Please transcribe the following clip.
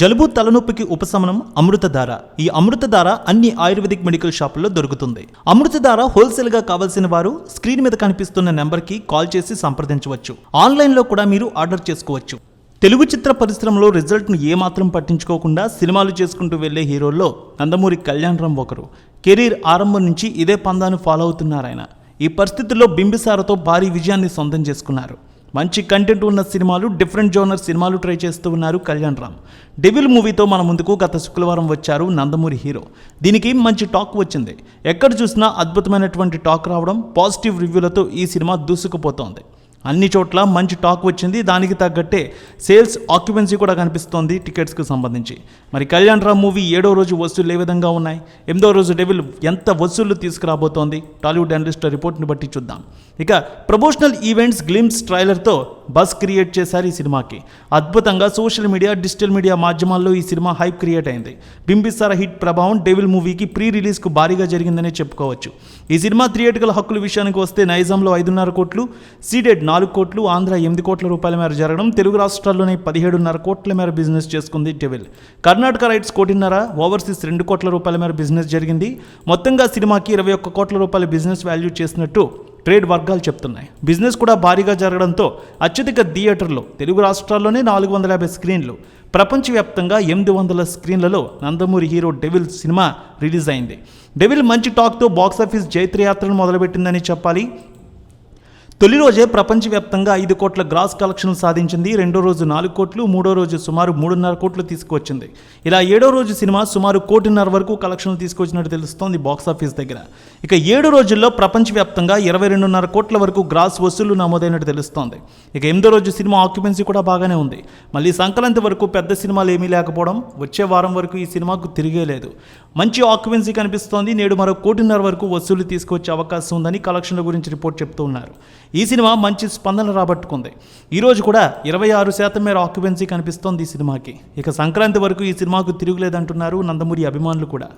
జలుబు తలనొప్పికి ఉపశమనం అమృతధార. ఈ అమృతధార అన్ని ఆయుర్వేదిక్ మెడికల్ షాపుల్లో దొరుకుతుంది. అమృతధార హోల్సేల్గా కావాల్సిన వారు స్క్రీన్ మీద కనిపిస్తున్న నెంబర్కి కాల్ చేసి సంప్రదించవచ్చు. ఆన్లైన్లో కూడా మీరు ఆర్డర్ చేసుకోవచ్చు. తెలుగు చిత్ర పరిశ్రమలో రిజల్ట్ను ఏమాత్రం పట్టించుకోకుండా సినిమాలు చేసుకుంటూ వెళ్ళే హీరోల్లో నందమూరి కళ్యాణ్ రామ్ ఒకరు. కెరీర్ ఆరంభం నుంచి ఇదే పందాను ఫాలో అవుతున్నారాయన. ఈ పరిస్థితుల్లో బింబిసారతో భారీ విజయాన్ని సొంతం చేసుకున్నారు. మంచి కంటెంట్ ఉన్న సినిమాలు డిఫరెంట్ జోనర్ సినిమాలు ట్రై చేస్తూ ఉన్నారు కళ్యాణ్ రామ్. డెవిల్ మూవీతో మన ముందుకు గత శుక్రవారం వచ్చారు నందమూరి హీరో. దీనికి మంచి టాక్ వచ్చింది. ఎక్కడ చూసినా అద్భుతమైనటువంటి టాక్ రావడం పాజిటివ్ రివ్యూలతో ఈ సినిమా దూసుకుపోతోంది. అన్ని చోట్ల మంచి టాక్ వచ్చింది. దానికి తగ్గట్టే సేల్స్ ఆక్యుపెన్సీ కూడా కనిపిస్తోంది టికెట్స్కి సంబంధించి. మరి కళ్యాణ్ రామ్ మూవీ ఏడో రోజు వసూలు ఏ విధంగా ఉన్నాయి? ఎనిమిదో రోజు డెవిల్ ఎంత వసూళ్ళు తీసుకురాబోతోంది? టాలీవుడ్ అనలిస్ట్ రిపోర్ట్ని బట్టి చూద్దాం. ఇక ప్రమోషనల్ ఈవెంట్స్ గ్లిమ్స్ ట్రైలర్తో బస్ క్రియేట్ చేశారు ఈ సినిమాకి. అద్భుతంగా సోషల్ మీడియా డిజిటల్ మీడియా మాధ్యమాల్లో ఈ సినిమా హైప్ క్రియేట్ అయింది. బింబిసార హిట్ ప్రభావం డెవిల్ మూవీకి ప్రీ రిలీజ్కు భారీగా జరిగిందనే చెప్పుకోవచ్చు. ఈ సినిమా థియేటర్ల హక్కుల విషయానికి వస్తే నైజాంలో ఐదున్నర కోట్లు సీడెడ్ నాలుగు కోట్లు ఆంధ్ర ఎనిమిది కోట్ల రూపాయల మేర జరగడం తెలుగు రాష్ట్రాల్లోనే పదిహేడున్నర కోట్ల మేర బిజినెస్ చేసుకుంది డెవిల్ కర్ణాటక రైట్స్ కోటిన్నర ఓవర్సీస్ రెండు కోట్ల రూపాయల మేర బిజినెస్ జరిగింది. మొత్తంగా సినిమాకి ఇరవై ఒక్క కోట్ల రూపాయల బిజినెస్ వాల్యూ చేసినట్టు ట్రేడ్ వర్గాలు చెప్తున్నాయి. బిజినెస్ కూడా భారీగా జరగడంతో అత్యధిక థియేటర్లు తెలుగు రాష్ట్రాల్లోనే నాలుగు వందల యాభై స్క్రీన్లు ప్రపంచవ్యాప్తంగా ఎనిమిది వందల స్క్రీన్లలో Nandamuri hero Devil cinema release అయింది. డెవిల్ మంచి టాక్తో బాక్సాఫీస్ జైత్రయాత్రను మొదలుపెట్టిందని చెప్పాలి. తొలి రోజే ప్రపంచవ్యాప్తంగా ఐదు కోట్ల గ్రాస్ కలెక్షన్లు సాధించింది. రెండో రోజు నాలుగు కోట్లు మూడో రోజు సుమారు మూడున్నర కోట్లు తీసుకువచ్చింది. ఇలా ఏడో రోజు సినిమా సుమారు కోటిన్నర వరకు కలెక్షన్లు తీసుకొచ్చినట్టు తెలుస్తోంది బాక్సాఫీస్ దగ్గర. ఇక ఏడు రోజుల్లో ప్రపంచవ్యాప్తంగా ఇరవై రెండున్నర కోట్ల వరకు గ్రాస్ వసూళ్ళు నమోదైనట్టు తెలుస్తోంది. ఇక ఎనిమిదో రోజు సినిమా ఆక్యుపెన్సీ కూడా బాగానే ఉంది. మళ్ళీ సంక్రాంతి వరకు పెద్ద సినిమాలు ఏమీ లేకపోవడం వచ్చే వారం వరకు ఈ సినిమాకు తిరిగే లేదు. మంచి ఆక్యుపెన్సీ కనిపిస్తోంది. నేడు మరో కోటిన్నర వరకు వసూలు తీసుకొచ్చే అవకాశం ఉందని కలెక్షన్ల గురించి రిపోర్ట్ చెప్తూ ఉన్నారు. ఈ సినిమా మంచి స్పందన రాబట్టుకుంది. ఈరోజు కూడా ఇరవై ఆరు శాతం మేర ఆక్యుపెన్సీ కనిపిస్తోంది ఈ సినిమాకి. ఇక సంక్రాంతి వరకు ఈ సినిమాకు తిరుగులేదంటున్నారు నందమూరి అభిమానులు కూడా.